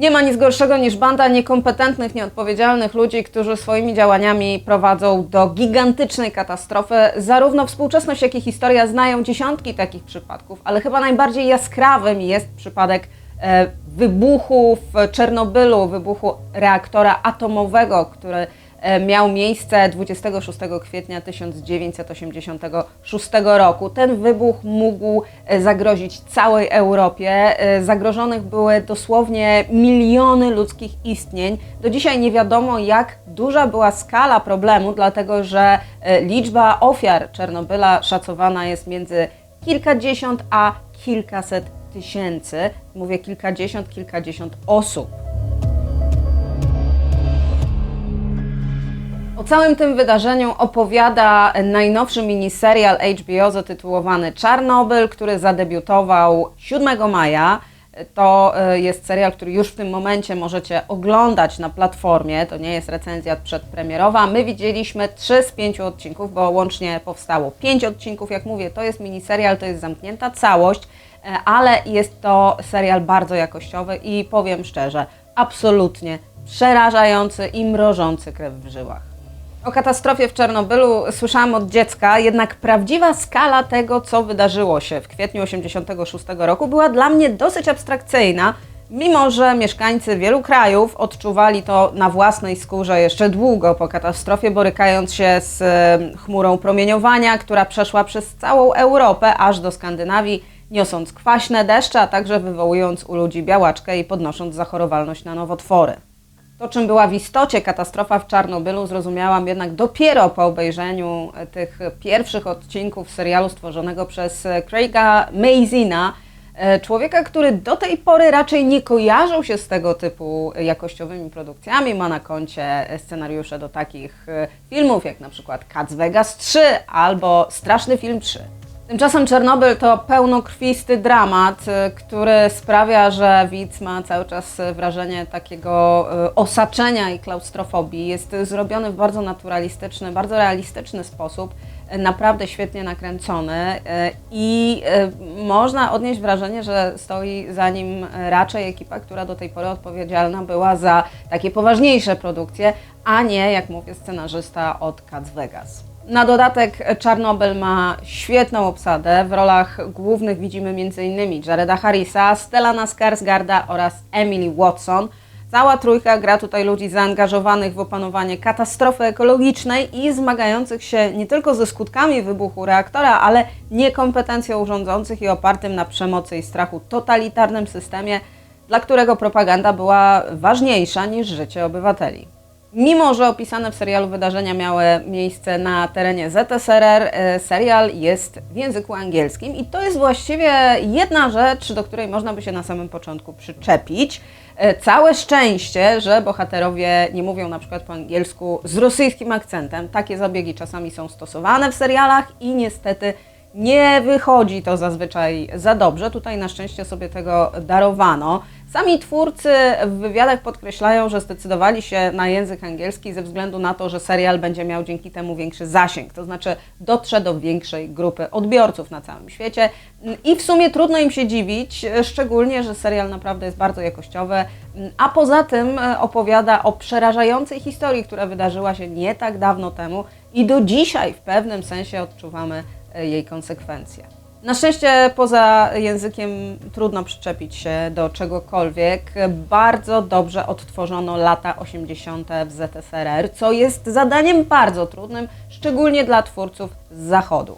Nie ma nic gorszego niż banda niekompetentnych, nieodpowiedzialnych ludzi, którzy swoimi działaniami prowadzą do gigantycznej katastrofy. Zarówno współczesność, jak i historia znają dziesiątki takich przypadków, ale chyba najbardziej jaskrawym jest przypadek e, wybuchu w Czernobylu, wybuchu reaktora atomowego, który miał miejsce 26 kwietnia 1986 roku. Ten wybuch mógł e, zagrozić całej Europie. E, Zagrożonych były dosłownie miliony ludzkich istnień. Do dzisiaj nie wiadomo, jak duża była skala problemu, dlatego że e, liczba ofiar Czernobyla szacowana jest między kilkadziesiąt a kilkaset tysięcy. Mówię kilkadziesiąt, kilkadziesiąt osób. O całym tym wydarzeniu opowiada najnowszy miniserial HBO zatytułowany Czarnobyl, który zadebiutował 7 maja. To e, jest serial, który już w tym momencie możecie oglądać na platformie. To nie jest recenzja przedpremierowa. My widzieliśmy 3 z 5 odcinków, bo łącznie powstało 5 odcinków. Jak mówię, to jest miniserial, to jest zamknięta całość, e, ale jest to serial bardzo jakościowy i powiem szczerze, absolutnie przerażający i mrożący krew w żyłach. O katastrofie w Czarnobylu słyszałam od dziecka, jednak prawdziwa skala tego, co wydarzyło się w kwietniu 1986 roku, była dla mnie dosyć abstrakcyjna, mimo że mieszkańcy wielu krajów odczuwali to na własnej skórze jeszcze długo po katastrofie, borykając się z chmurą promieniowania, która przeszła przez całą Europę aż do Skandynawii, niosąc kwaśne deszcze, a także wywołując u ludzi białaczkę i podnosząc zachorowalność na nowotwory. To, czym była w istocie katastrofa w Czarnobylu, zrozumiałam jednak dopiero po obejrzeniu e, tych pierwszych odcinków serialu stworzonego przez e, Craiga Mazina, e, człowieka, który do tej pory raczej nie kojarzył się z tego typu jakościowymi produkcjami. Ma na koncie scenariusze do takich filmów jak na przykład Cats Vegas 3 albo Straszny Film 3. Tymczasem Czernobyl to pełnokrwisty dramat, y, który sprawia, że widz ma cały czas wrażenie takiego y, osaczenia i klaustrofobii. Jest zrobiony w bardzo naturalistyczny, bardzo realistyczny sposób, y, naprawdę świetnie nakręcony i można odnieść wrażenie, że stoi za nim raczej ekipa, która do tej pory odpowiedzialna była za takie poważniejsze produkcje, a nie, jak mówię, scenarzysta od Cats Vegas. Na dodatek Czarnobyl ma świetną obsadę. W rolach głównych widzimy m.in. Jareda Harrisa, Stellana Skarsgarda oraz Emily Watson. Cała trójka gra tutaj ludzi zaangażowanych w opanowanie katastrofy ekologicznej i zmagających się nie tylko ze skutkami wybuchu reaktora, ale niekompetencją rządzących i opartym na przemocy i strachu totalitarnym systemie, dla którego propaganda była ważniejsza niż życie obywateli. Mimo, że opisane w serialu wydarzenia miały miejsce na terenie ZSRR, e, serial jest w języku angielskim i to jest właściwie jedna rzecz, do której można by się na samym początku przyczepić. E, Całe szczęście, że bohaterowie nie mówią na przykład po angielsku z rosyjskim akcentem. Takie zabiegi czasami są stosowane w serialach i niestety nie wychodzi to zazwyczaj za dobrze. Tutaj na szczęście sobie tego darowano. Sami twórcy w wywiadach podkreślają, że zdecydowali się na język angielski ze względu na to, że serial będzie miał dzięki temu większy zasięg, to znaczy dotrze do większej grupy odbiorców na całym świecie. I w sumie trudno im się dziwić, szczególnie, że serial naprawdę jest bardzo jakościowy, a poza tym opowiada o przerażającej historii, która wydarzyła się nie tak dawno temu i do dzisiaj w pewnym sensie odczuwamy jej konsekwencje. Na szczęście poza językiem trudno przyczepić się do czegokolwiek. Bardzo dobrze odtworzono lata 80. w ZSRR, co jest zadaniem bardzo trudnym, szczególnie dla twórców z zachodu.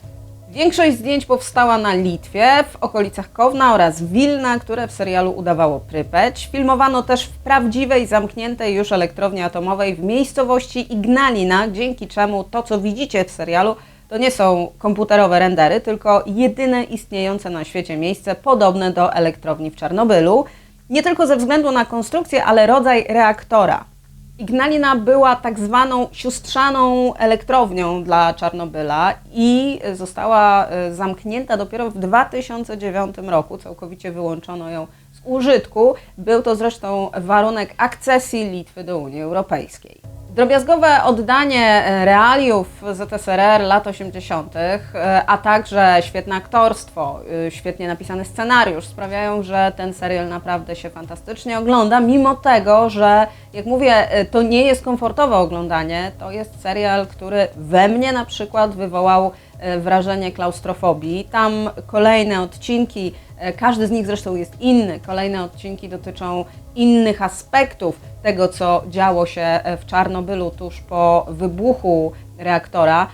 Większość zdjęć powstała na Litwie, w okolicach Kowna oraz Wilna, które w serialu udawało Prypeć. Filmowano też w prawdziwej, zamkniętej już elektrowni atomowej w miejscowości Ignalina, dzięki czemu to, co widzicie w serialu, to nie są komputerowe rendery, tylko jedyne istniejące na świecie miejsce podobne do elektrowni w Czarnobylu. Nie tylko ze względu na konstrukcję, ale rodzaj reaktora. Ignalina była tak zwaną siostrzaną elektrownią dla Czarnobyla i została e, zamknięta dopiero w 2009 roku. Całkowicie wyłączono ją z użytku. Był to zresztą warunek akcesji Litwy do Unii Europejskiej. Drobiazgowe oddanie e, realiów ZSRR lat 80., e, a także świetne aktorstwo, e, świetnie napisany scenariusz sprawiają, że ten serial naprawdę się fantastycznie ogląda, mimo tego, że jak mówię, to nie jest komfortowe oglądanie, to jest serial, który we mnie na przykład wywołał wrażenie klaustrofobii. Tam kolejne odcinki, e, każdy z nich zresztą jest inny, kolejne odcinki dotyczą innych aspektów tego, co działo się e, w Czarnobylu tuż po wybuchu reaktora.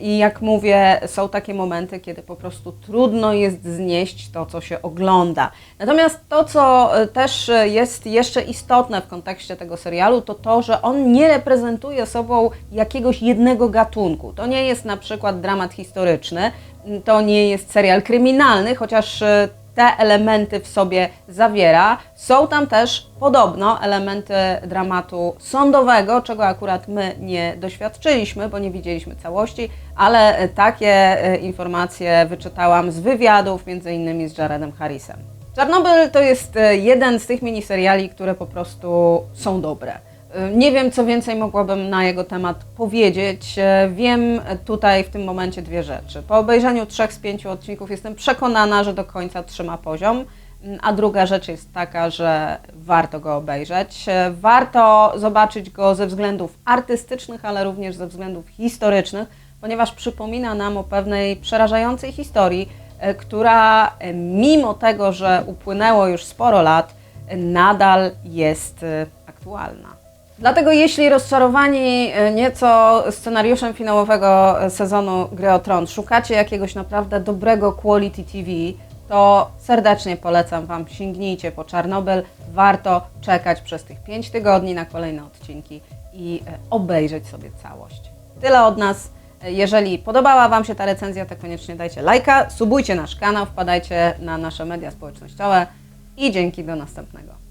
I jak mówię, są takie momenty, kiedy po prostu trudno jest znieść to, co się ogląda. Natomiast to, co e, też e, jest jeszcze istotne w kontekście tego serialu, to to, że on nie reprezentuje sobą jakiegoś jednego gatunku. To nie jest na przykład dramat historyczny, to nie jest serial kryminalny, chociaż e, te elementy w sobie zawiera. Są tam też podobno elementy dramatu sądowego, czego akurat my nie doświadczyliśmy, bo nie widzieliśmy całości, ale takie e, informacje wyczytałam z wywiadów, między innymi z Jaredem Harrisem. Czarnobyl to jest e, jeden z tych miniseriali, które po prostu są dobre. E, Nie wiem, co więcej mogłabym na jego temat powiedzieć. E, Wiem tutaj w tym momencie dwie rzeczy. Po obejrzeniu trzech z pięciu odcinków jestem przekonana, że do końca trzyma poziom. Mm, A druga rzecz jest taka, że warto go obejrzeć. E, Warto zobaczyć go ze względów artystycznych, ale również ze względów historycznych, ponieważ przypomina nam o pewnej przerażającej historii, która mimo tego, że upłynęło już sporo lat, nadal jest aktualna. Dlatego jeśli rozczarowani e, nieco scenariuszem finałowego e, sezonu Gry o Tron szukacie jakiegoś naprawdę dobrego quality TV, to serdecznie polecam Wam, sięgnijcie po Czarnobyl. Warto czekać przez tych 5 tygodni na kolejne odcinki i e, obejrzeć sobie całość. Tyle od nas. Jeżeli podobała Wam się ta recenzja, to koniecznie dajcie lajka, subujcie nasz kanał, wpadajcie na nasze media społecznościowe i dzięki do następnego.